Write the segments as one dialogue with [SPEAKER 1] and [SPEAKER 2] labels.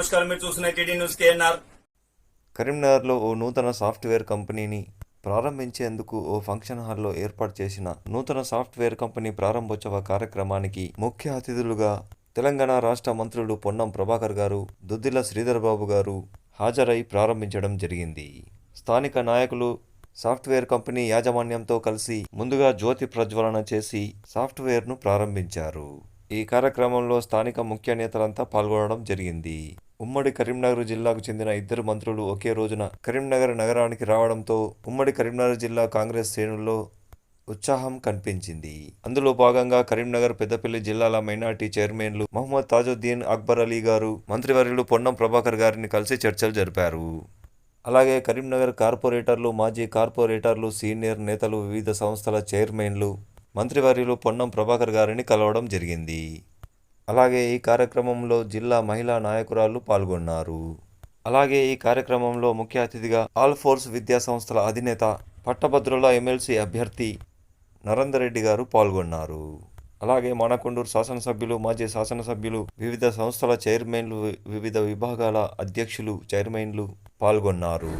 [SPEAKER 1] నమస్కారం. మీరు చూస్తున్న టీడీ న్యూస్ కేఎన్ఆర్.
[SPEAKER 2] కరీంనగర్లో ఓ నూతన సాఫ్ట్వేర్ కంపెనీని ప్రారంభించేందుకు ఓ ఫంక్షన్ హాల్లో ఏర్పాటు చేసిన నూతన సాఫ్ట్వేర్ కంపెనీ ప్రారంభోత్సవ కార్యక్రమానికి ముఖ్య అతిథులుగా తెలంగాణ రాష్ట్ర మంత్రులు పొన్నం ప్రభాకర్ గారు దుద్దిల శ్రీధర్ బాబు గారు హాజరై ప్రారంభించడం జరిగింది. స్థానిక నాయకులు సాఫ్ట్వేర్ కంపెనీ యాజమాన్యంతో కలిసి ముందుగా జ్యోతి ప్రజ్వలన చేసి సాఫ్ట్వేర్ను ప్రారంభించారు. ఈ కార్యక్రమంలో స్థానిక ముఖ్య నేతలంతా పాల్గొనడం జరిగింది. ఉమ్మడి కరీంనగర్ జిల్లాకు చెందిన ఇద్దరు మంత్రులు ఒకే రోజున కరీంనగర్ నగరానికి రావడంతో ఉమ్మడి కరీంనగర్ జిల్లా కాంగ్రెస్ శ్రేణుల్లో ఉత్సాహం కనిపించింది. అందులో భాగంగా కరీంనగర్ పెద్దపల్లి జిల్లాల మైనార్టీ చైర్మన్లు మహమ్మద్ తాజుద్దీన్ అక్బర్ అలీ గారు మంత్రివర్యులు పొన్నం ప్రభాకర్ గారిని కలిసి చర్చలు జరిపారు. అలాగే కరీంనగర్ కార్పొరేటర్లు మాజీ కార్పొరేటర్లు సీనియర్ నేతలు వివిధ సంస్థల చైర్మన్లు మంత్రివర్యులు పొన్నం ప్రభాకర్ గారిని కలవడం జరిగింది. అలాగే ఈ కార్యక్రమంలో జిల్లా మహిళా నాయకురాలు పాల్గొన్నారు. అలాగే ఈ కార్యక్రమంలో ముఖ్య అతిథిగా ఆల్ ఫోర్స్ విద్యా సంస్థల అధినేత పట్టభద్రుల ఎమ్మెల్సీ అభ్యర్థి నరేందర్ రెడ్డి గారు పాల్గొన్నారు. అలాగే మానకొండూరు శాసనసభ్యులు మాజీ శాసనసభ్యులు వివిధ సంస్థల చైర్మన్లు వివిధ విభాగాల అధ్యక్షులు చైర్మన్లు పాల్గొన్నారు.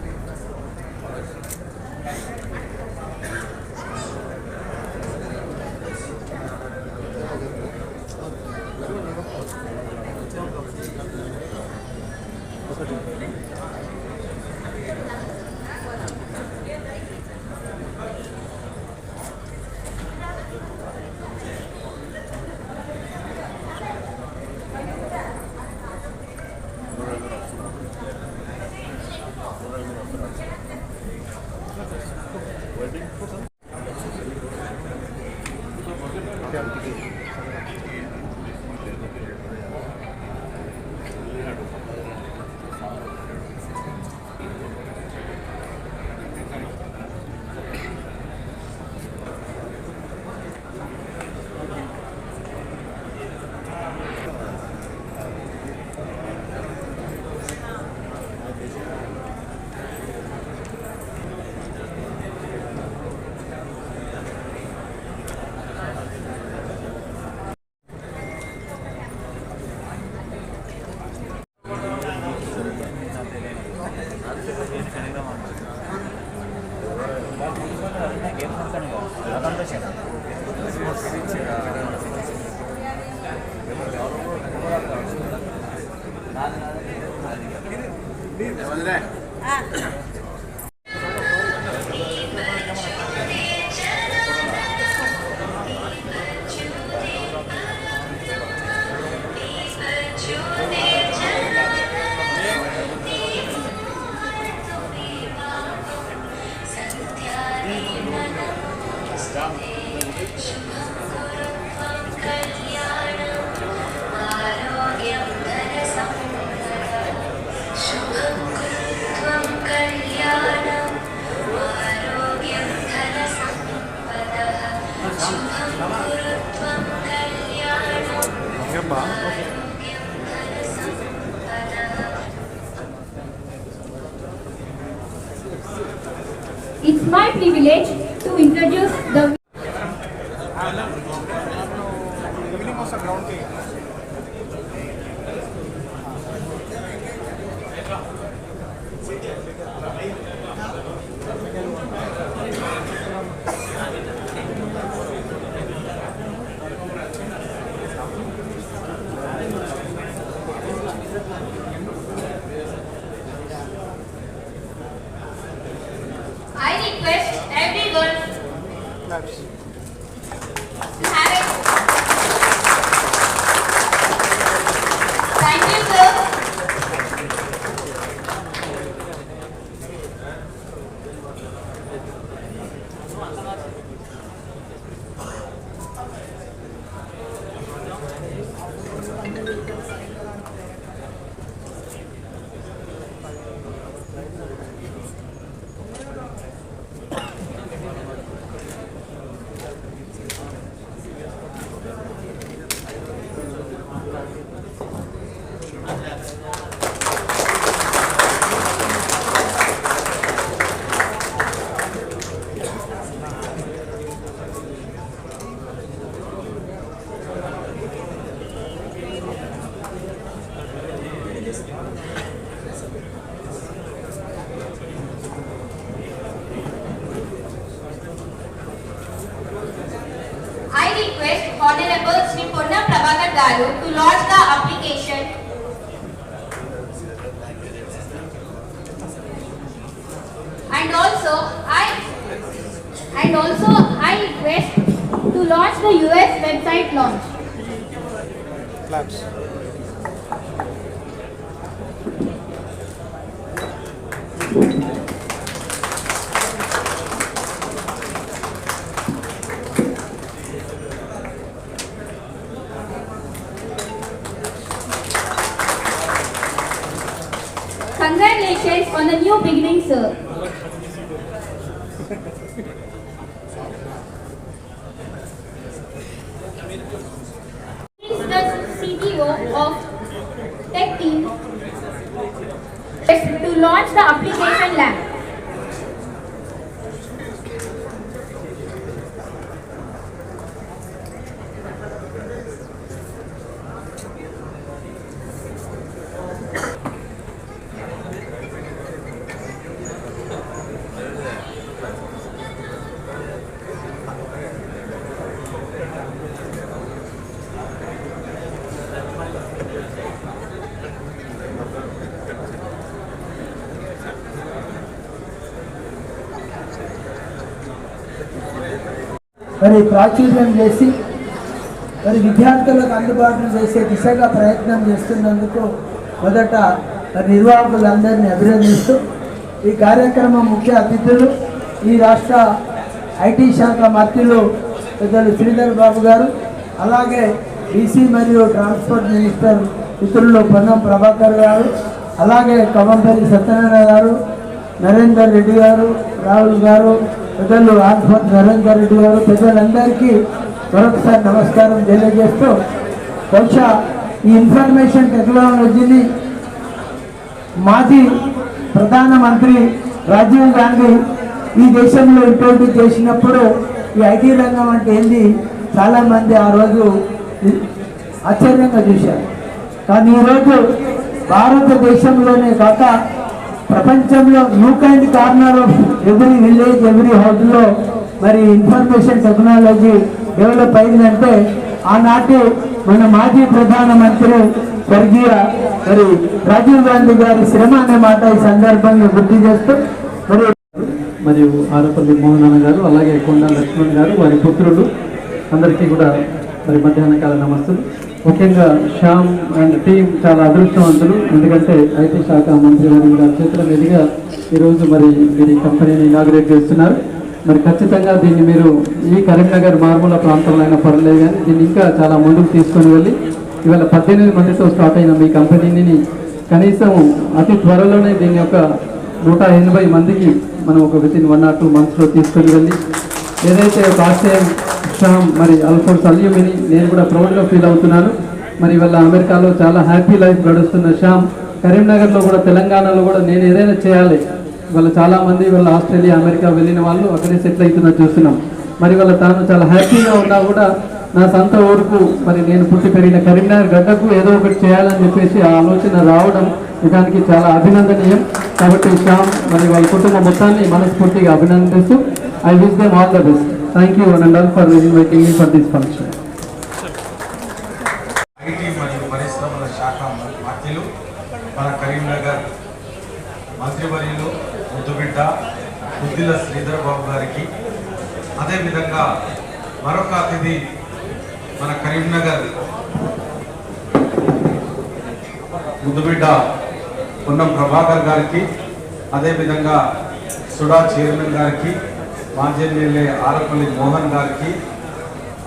[SPEAKER 3] It's my privilege
[SPEAKER 4] request everyone to and also I
[SPEAKER 3] And also, I request to launch the US website launch. Congratulations CTO of Tech Team to launch the application lab.
[SPEAKER 5] మరి ప్రాచుర్యం చేసి మరి విద్యార్థులకు అందుబాటులో చేసే దిశగా ప్రయత్నం చేస్తున్నందుకు మొదట మరి నిర్వాహకులందరినీ అభినందిస్తూ ఈ కార్యక్రమం ముఖ్య అతిథులు ఈ రాష్ట్ర ఐటీ శాఖ మంత్రులు పెద్దలు శ్రీధర్ బాబు గారు అలాగే బీసీ మరియు ట్రాన్స్పోర్ట్ మినిస్టర్ మిత్రులు పొన్నం ప్రభాకర్ గారు అలాగే కవంపల్లి సత్యనారాయణ గారు నరేందర్ రెడ్డి గారు రాహుల్ గారు పెద్దలు ఆన్ఫర్ నరేందర్ రెడ్డి గారు పెద్దలందరికీ మరొకసారి నమస్కారం తెలియజేస్తూ బహుశా ఈ ఇన్ఫర్మేషన్ టెక్నాలజీని మాజీ ప్రధానమంత్రి రాజీవ్ గాంధీ ఈ దేశంలో ఇంట్రొడ్యూస్ చేసినప్పుడు ఈ ఐటీ రంగం అంటే ఏంది? చాలామంది ఆ రోజు ఆశ్చర్యంగా చూశారు. కానీ ఈరోజు భారతదేశంలోనే కాక ప్రపంచంలో you kind corner of every village every హోటల్లో మరి ఇన్ఫర్మేషన్ టెక్నాలజీ డెవలప్ అయిందంటే ఆనాటి మన మాజీ ప్రధానమంత్రి స్వర్గీయ మరి రాజీవ్ గాంధీ గారి శ్రమ అనే మాట ఈ సందర్భంగా గుర్తు చేస్తూ మరి
[SPEAKER 6] మరియు ఆరపల్లి మోహన్ గారు అలాగే కొండ లక్ష్మణ్ గారు వారి పుత్రులు అందరికీ కూడా మరి మధ్యాహ్న కాల నమస్తులు ముఖ్యంగా శ్యామ్ అండ్ టీం చాలా అదృష్టవంతులు. ఎందుకంటే ఐటీ శాఖ మంత్రి వారి గారి చేతుల మీదుగా ఈరోజు మరి మీరు ఈ కంపెనీని ఇనాగ్రేట్ చేస్తున్నారు. మరి ఖచ్చితంగా దీన్ని మీరు ఈ కరీంనగర్ మార్మూల ప్రాంతంలో అయినా పర్లేదు కానీ దీన్ని ఇంకా చాలా ముందుకు తీసుకొని వెళ్ళి ఇవాళ పద్దెనిమిది మందితో స్టార్ట్ అయిన మీ కంపెనీని కనీసం అతి త్వరలోనే దీని యొక్క నూట ఎనభై మందికి మనం ఒక with in one or two మంత్స్లో తీసుకొని వెళ్ళి ఏదైతే ఒక షామ్ మరి అల్ఫోన్స్ అల్యూమిని నేను కూడా ప్రౌడ్గా ఫీల్ అవుతున్నాను. మరి వాళ్ళ అమెరికాలో చాలా హ్యాపీ లైఫ్ గడుస్తున్న శ్యామ్ కరీంనగర్లో కూడా తెలంగాణలో కూడా నేను ఏదైనా చేయాలి. వాళ్ళ చాలామంది వాళ్ళ ఆస్ట్రేలియా అమెరికా వెళ్ళిన వాళ్ళు అక్కడే సెటిల్ అవుతున్నది చూస్తున్నాం. మరి వాళ్ళ తాను చాలా హ్యాపీగా ఉన్నా కూడా నా సొంత ఊరుకు మరి నేను పుట్టి పెరిగిన కరీంనగర్ గడ్డకు ఏదో ఒకటి చేయాలని చెప్పేసి ఆ ఆలోచన రావడం నిజానికి చాలా అభినందనీయం. కాబట్టి శ్యామ్ మరి వాళ్ళ కుటుంబం మొత్తాన్ని మనస్ఫూర్తిగా అభినందిస్తూ I wish them all the best thank you and all for inviting me for this function
[SPEAKER 7] IT మరియు పరిశ్రమల శాఖ మంత్రులు మన కరీంనగర్ మంత్రివర్యులు ముద్దుబిడ్డ బుద్దిల శ్రీధర్ బాబు గారికి. అదేవిధంగా మరొక అతిథి మన కరీంనగర్ ముద్దుబిడ్డ పొన్నం ప్రభాకర్ గారికి అదేవిధంగా సుడా చైర్మన్ గారికి మాజీ ఎమ్మెల్యే ఆరపల్లి మోహన్ గారికి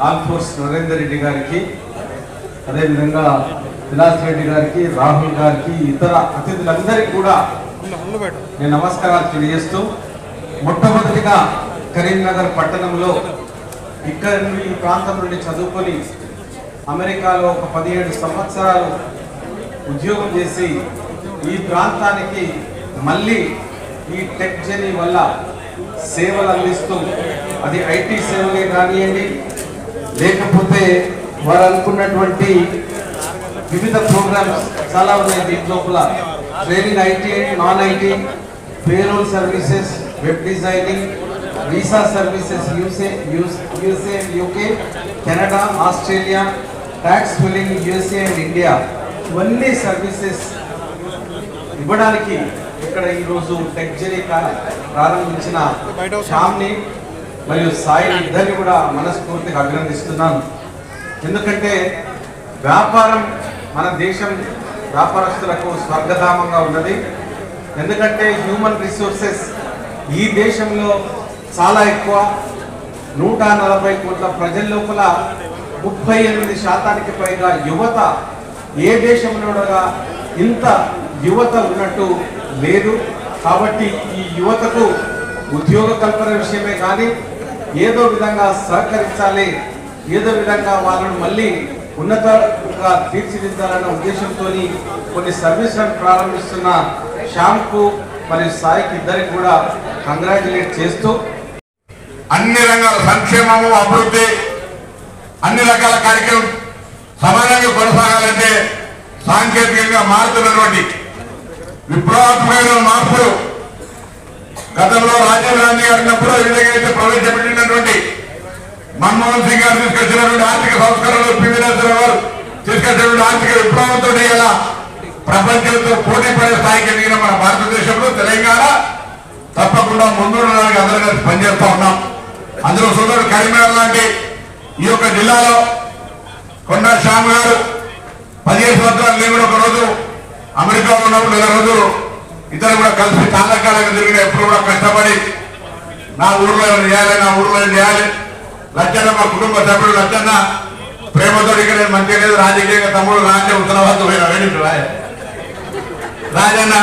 [SPEAKER 7] ఆల్ఫోర్స్ నరేందర్ రెడ్డి గారికి అదేవిధంగా విలాస్ రెడ్డి గారికి రాహుల్ గారికి ఇతర అతిథులందరికీ కూడా నేను నమస్కారాలు తెలియజేస్తూ మొట్టమొదటిగా కరీంనగర్ పట్టణంలో ఇక్కడ నుండి ఈ ప్రాంతం నుండి చదువుకొని అమెరికాలో ఒక పదిహేడు సంవత్సరాలు ఉద్యోగం చేసి ఈ ప్రాంతానికి మళ్ళీ ఈ టెక్ జర్నీ వల్ల సేవలు అందిస్తూ అది ఐటీ సేవలే కానివ్వండి లేకపోతే వారు అనుకున్నటువంటి వివిధ ప్రోగ్రామ్స్ చాలా ఉన్నాయి దీని లోపల. Training IT non IT payroll services web designing visa services you say USA UK Canada Australia tax filing USA and India. ఇవన్నీ సర్వీసెస్ ఇవ్వడానికి ఇక్కడ ఈరోజు టెక్జరీ జెరీ ప్రారంభించిన శ్యామ్ని మరియు సాయి ఇద్దరిని కూడా మనస్ఫూర్తిగా అభినందిస్తున్నాను. ఎందుకంటే వ్యాపారం మన దేశం వ్యాపారస్తులకు స్వర్గధామంగా ఉన్నది. ఎందుకంటే హ్యూమన్ రిసోర్సెస్ ఈ దేశంలో చాలా ఎక్కువ. నూట నలభై కోట్ల ప్రజల లోపల ముప్పై ఎనిమిది శాతానికి పైగా యువత ఏ దేశంలో ఇంత యువత ఉన్నట్టు లేదు. కాబట్టి ఈ యువతకు ఉద్యోగ కల్పన విషయమే కానీ ఏదో విధంగా సహకరించాలి ఏదో విధంగా వాళ్ళను మళ్ళీ ఉన్నతంగా తీర్చిదిద్దాలన్న ఉద్దేశంతో కొన్ని సర్వీసులను ప్రారంభిస్తున్న శ్యామ్కు మరియు సాయికి ఇద్దరికి కూడా కంగ్రాచులేట్ చేస్తూ
[SPEAKER 8] అన్ని రంగాల సంక్షేమము అభివృద్ధి అన్ని రకాల కార్యక్రమం సమానంగా కొనసాగాలంటే సాంకేతికంగా మారుతున్నటువంటి విప్లవాత్మకమైన మార్పులు. గతంలో రాజీవ్ గాంధీ గారు ఉన్నప్పుడు ఈ ప్రవేశపెట్టినటువంటి మన్మోహన్ సింగ్ గారు తీసుకొచ్చినటువంటి ఆర్థిక సంస్కరణలు పివి నరసింహ గారు తీసుకొచ్చినటువంటి ఆర్థిక విప్లవంతో ఇలా ప్రపంచంతో పోటీ పడే స్థాయికి ఎదిగిన మన భారతదేశంలో తెలంగాణ తప్పకుండా ముందుండడానికి అందరూ కలిసి పనిచేస్తా ఉన్నాం. అందులో సోదరుడు కరీంనగర్ లాంటి ఈ యొక్క జిల్లాలో కొండ శ్యామ్ గారు పదిహేను సంవత్సరాలు నేను కూడా ఒక రోజు అమెరికాలో ఉన్నప్పుడు నెల రోజులు ఇద్దరు కూడా కలిసి చాలా కాలంగా తిరిగిన ఎప్పుడు కూడా కష్టపడి నా ఊర్లో చేయాలి నా ఊర్లో చేయాలి? లచ్చన్న మా కుటుంబ సభ్యుడు లచ్చన్న ప్రేమతో ఇక్కడ నేను మంచిగా లేదు రాజకీయంగా తమ్ముడు రాజ్యం ఉత్తరవాదం పోయిన రాయ. రాజన్న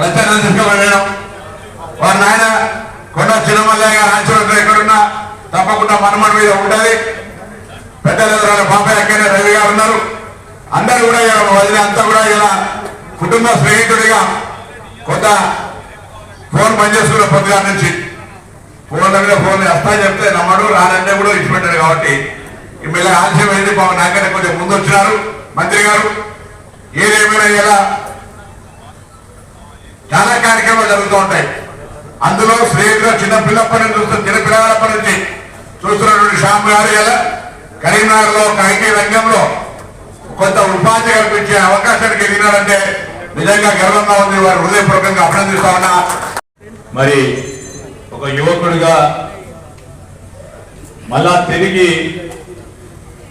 [SPEAKER 8] లచ్చన్న తీసుకుపోయడం వారి నాయన కొండ చిన్నమల్లయ్య ఆశీర్వాదం ఎక్కడున్నా తప్పకుండా మనమడి మీద ఉంటుంది. పెద్దలు బాబాయ్ అక్కడే రవి గారు ఉన్నారు. అందరు కూడా ఇలా వదిలే అంతా కూడా ఇలా కుటుంబ స్నేహితుడిగా కొంత ఫోన్ పనిచేసుకున్న పొద్దుగా నుంచి. ఫోన్ దగ్గర ఫోన్ వస్తా చెప్తే నమ్మడు రానంటే కూడా ఇచ్చిపెట్టాడు కాబట్టి. వీళ్ళ ఆలస్యం అయింది బాబు నాకనే కొంచెం ముందు వచ్చినారు మంత్రి గారు. ఏదేమైనా ఇలా చాలా కార్యక్రమాలు జరుగుతూ ఉంటాయి. అందులో స్నేహితులు చిన్న పిల్లప్పటి నుంచి చూస్తున్న చిన్న పిల్లగాడప్పటి నుంచి చూస్తున్నటువంటి శ్యామ్ గారు ఇలా కరీంనగర్లో ఒక ఐటీ రంగంలో కొంత ఉపాధి కల్పించే అవకాశానికి ఎదిగినారంటే నిజంగా గర్వంగా ఉంది వారు హృదయపూర్వకంగా అభినందిస్తా ఉన్నా.
[SPEAKER 9] మరి ఒక యువకుడిగా మళ్ళా తిరిగి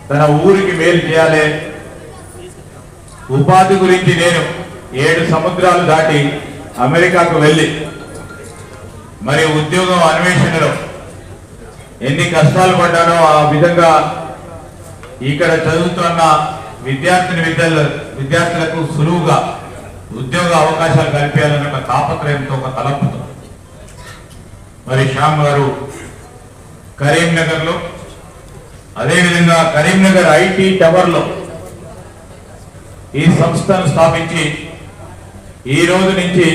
[SPEAKER 9] తన ఊరికి మేలు చేయాలి. ఉపాధి గురించి నేను ఏడు సముద్రాలు దాటి అమెరికాకు వెళ్ళి మరి ఉద్యోగం అన్వేషణలో ఎన్ని కష్టాలు పడ్డానో ఆ విధంగా ఇక్కడ చదువుతున్న విద్యార్థిని విద్యలు విద్యార్థులకు సులువుగా ఉద్యోగ అవకాశాలు కల్పించాలన్న ఒక తాపత్రయంతో ఒక తలంపుతో. మరి శ్యామ్ గారు కరీంనగర్లో అదేవిధంగా కరీంనగర్ ఐటీ టవర్లో ఈ సంస్థను స్థాపించి ఈ రోజు నుంచి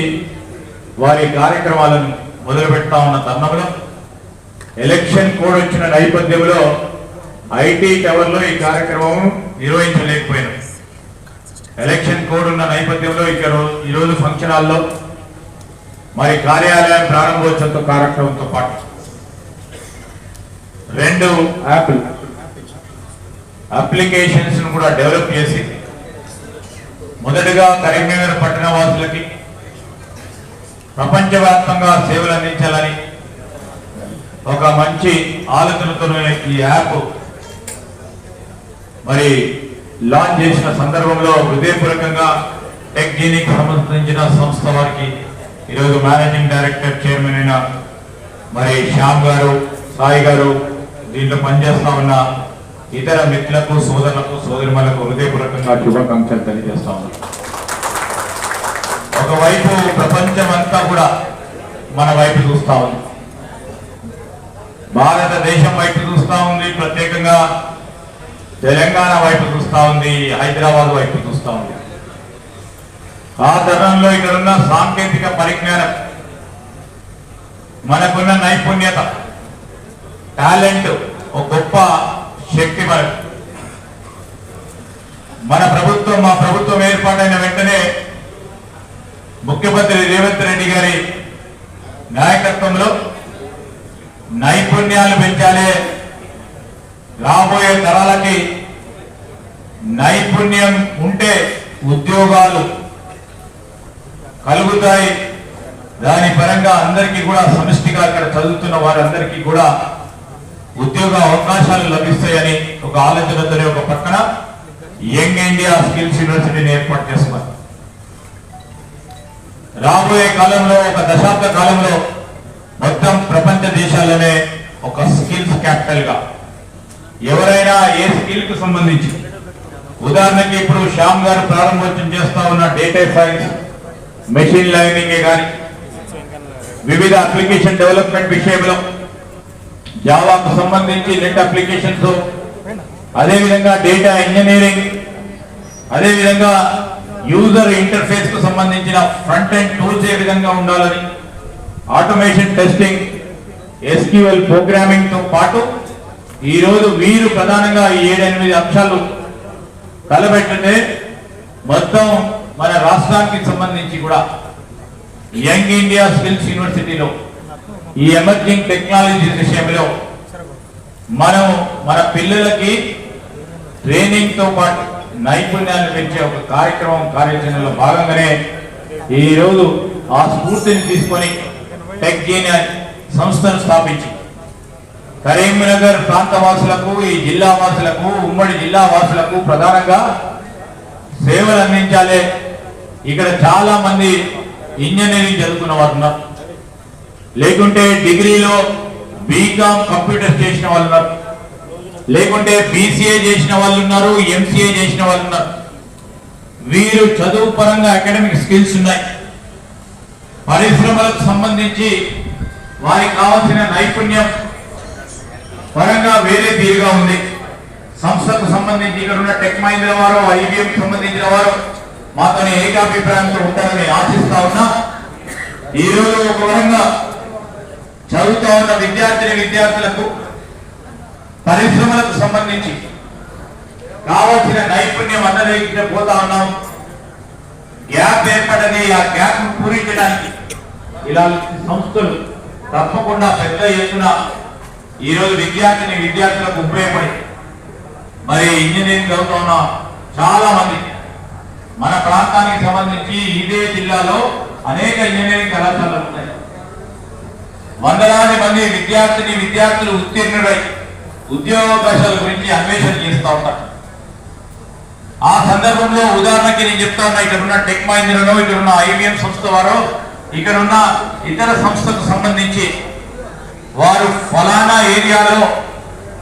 [SPEAKER 9] వారి కార్యక్రమాలను మొదలు పెడతా ఉన్న తరుణంలో ఎలక్షన్ కోడ్ వచ్చిన నేపథ్యంలో ఐటీ టవర్లో ఈ కార్యక్రమం నిర్వహించలేకపోయినాం. ఎలక్షన్ కోడ్ ఉన్న నేపథ్యంలో ఇక్కడ ఈ రోజు ఫంక్షన్ హాల్లో మరి కార్యాలయం ప్రారంభోత్సవంతో కార్యక్రమంతో పాటు రెండు యాప్లు అప్లికేషన్స్ కూడా డెవలప్ చేసి మొదటగా కరీంనగర్ పట్టణ వాసులకి ప్రపంచవ్యాప్తంగా సేవలు అందించాలని ఒక మంచి ఆలోచనతో ఈ యాప్ మరి లాంచ్ చేసిన సందర్భంలో హృదయపూర్వకంగా టెక్ జీనికి సంబంధించిన సంస్థ వారికి ఈరోజు మేనేజింగ్ డైరెక్టర్ చైర్మన్ అయిన మరి శ్యామ్ గారు సాయి గారు దీంట్లో పనిచేస్తా ఉన్న ఇతర మిత్రులకు సోదరులకు సోదరిమలకు హృదయపూర్వకంగా శుభాకాంక్షలు తెలియజేస్తా ఉన్నాను ఒకవైపు ప్రపంచం అంతా కూడా మన వైపు చూస్తా ఉంది. భారతదేశం వైపు చూస్తా ఉంది. ప్రత్యేకంగా తెలంగాణ వైపు చూస్తా ఉంది హైదరాబాద్ వైపు చూస్తూ ఉంది. ఆ తరంలో ఇక్కడున్న సాంకేతిక పరిజ్ఞానం మనకున్న నైపుణ్యత టాలెంట్ ఒక గొప్ప శక్తి మనకు. మన ప్రభుత్వం మా ప్రభుత్వం ఏర్పాటైన వెంటనే ముఖ్యమంత్రి రేవంత్ రెడ్డి గారి నాయకత్వంలో నైపుణ్యాలు పెంచాలి రాబోయే తరాలకి నైపుణ్యం ఉంటే ఉద్యోగాలు కలుగుతాయి. దాని పరంగా అందరికీ కూడా సమిష్టిగా అక్కడ చదువుతున్న వారందరికీ కూడా ఉద్యోగ అవకాశాలు లభిస్తాయని ఒక ఆలోచనతోనే ఒక పక్కన యంగ్ ఇండియా స్కిల్స్ యూనివర్సిటీని ఏర్పాటు చేస్తున్నారు. రాబోయే కాలంలో ఒక దశాబ్ద కాలంలో మొత్తం ప్రపంచ దేశాలనే ఒక స్కిల్స్ క్యాపిటల్గా ఎవరైనా ఏ స్కిల్కు సంబంధించి? ఉదాహరణకి ఇప్పుడు శ్యామ్ గారు ప్రారంభోత్సవం చేస్తా ఉన్న డేటా సైన్స్ మెషిన్ లెర్నింగ్ కానీ వివిధ అప్లికేషన్ డెవలప్మెంట్ విషయంలో జావాకు సంబంధించి నెట్ అప్లికేషన్స్ అదేవిధంగా డేటా ఇంజనీరింగ్ అదేవిధంగా యూజర్ ఇంటర్ఫేస్కు సంబంధించిన ఫ్రంట్ ఎండ్ టూల్స్ ఏ విధంగా ఉండాలని ఆటోమేషన్ టెస్టింగ్ ఎస్క్యూఎల్ ప్రోగ్రామింగ్తో పాటు ఈ రోజు వీరు ప్రధానంగా ఈ ఏడెనిమిది అంశాలు కలబెట్టితే మొత్తం మన రాష్ట్రానికి సంబంధించి కూడా యంగ్ ఇండియా స్కిల్స్ యూనివర్సిటీలో ఈ ఎమర్జింగ్ టెక్నాలజీ విషయంలో మనం మన పిల్లలకి ట్రైనింగ్తో పాటు నైపుణ్యాలు పెంచే ఒక కార్యక్రమం కార్యాచరణలో భాగంగానే ఈ రోజు ఆ స్ఫూర్తిని తీసుకొని టెక్ జీనియర్ సంస్థను స్థాపించి కరీంనగర్ ప్రాంత వాసులకు ఈ జిల్లా వాసులకు ఉమ్మడి జిల్లా వాసులకు ప్రధానంగా సేవలు అందించాలి. ఇక్కడ చాలా మంది ఇంజనీరింగ్ చదువుకున్న వారు ఉన్నారు. లేకుంటే డిగ్రీలో బీకామ్ కంప్యూటర్ చేసిన వాళ్ళు ఉన్నారు. లేకుంటే బీసీఏ చేసిన వాళ్ళు ఉన్నారు ఎంసీఏ చేసిన వాళ్ళు ఉన్నారు. వీరు చదువు పరంగా అకాడమిక్ స్కిల్స్ ఉన్నాయి. పరిశ్రమలకు సంబంధించి వారికి కావాల్సిన నైపుణ్యం పరంగా వేరే తీరుగా ఉంది. సంస్థకు సంబంధించి ఇక్కడ ఉన్న టెక్ మహీంద్ర వారు ఐబిఎం సంబంధించిన వారు మాతో ఏకాభిప్రాయంతో ఉంటారని ఆశిస్తా ఉన్నా ఈరోజు ఒక పరంగా చదువుతా ఉన్న విద్యార్థిని విద్యార్థులకు పరిశ్రమలకు సంబంధించి కావాల్సిన నైపుణ్యం అందరికీ పోతా ఉన్నాం. గ్యాప్ ఏర్పడని ఆ గ్యాప్ పూరించడానికి ఇలాంటి సంస్థలు తప్పకుండా పెద్ద ఎత్తున ఈరోజు విద్యార్థిని విద్యార్థులకు ఉపయోగపడి మరి ఇంజనీరింగ్ చదువుతున్న చాలా మంది. మన ప్రాంతానికి సంబంధించి ఇదే జిల్లాలో అనేక ఇంజనీరింగ్ కళాశాలలు ఉన్నాయి. వందలాది మంది విద్యార్థిని విద్యార్థులు ఉత్తీర్ణుడై ఉద్యోగావకాశాల గురించి అన్వేషణ చేస్తూ ఉంటారు ఆ సందర్భంలో ఉదాహరణకి నేను చెప్తా ఉన్నా ఇక్కడ ఉన్న టెక్ మహీంద్రలో ఇక్కడ ఉన్న ఐబిఎం సంస్థ వారు ఇక్కడ ఉన్న ఇతర సంస్థకు సంబంధించి వారు ఫలానా ఏరియాలో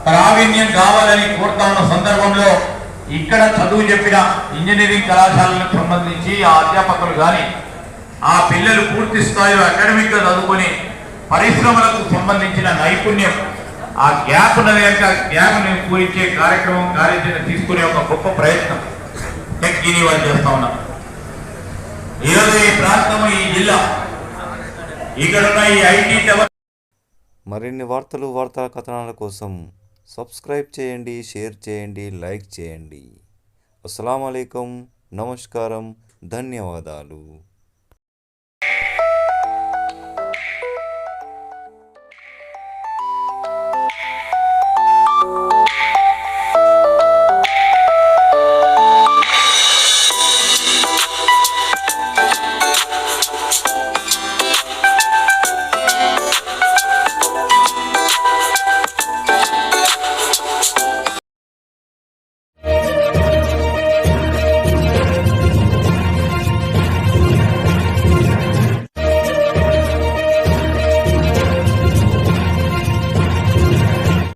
[SPEAKER 9] ప్రావీణ్యం కావాలని కోరుతా ఉన్న సందర్భంలో ఇక్కడ చదువు చెప్పిన ఇంజనీరింగ్ కళాశాలకు సంబంధించి ఆ అధ్యాపకులు కానీ ఆ పిల్లలు పూర్తి స్థాయిలో అకాడమిక్గా చదువుకొని పరిశ్రమలకు సంబంధించిన నైపుణ్యం ఆ గ్యాప్ యొక్క గ్యాప్ని పూరించే కార్యక్రమం కార్యాచరణ తీసుకునే ఒక గొప్ప ప్రయత్నం టెక్ గిని వాళ్ళు చేస్తా ఉన్నాం ఈరోజు ఈ ప్రాంతం ఈ జిల్లా ఇక్కడ ఉన్న ఈ ఐటీ టవర్
[SPEAKER 2] మరిన్ని వార్తలు వార్తా కథనాల కోసం సబ్స్క్రైబ్ చేయండి షేర్ చేయండి లైక్ చేయండి. అస్సలం నమస్కారం. ధన్యవాదాలు.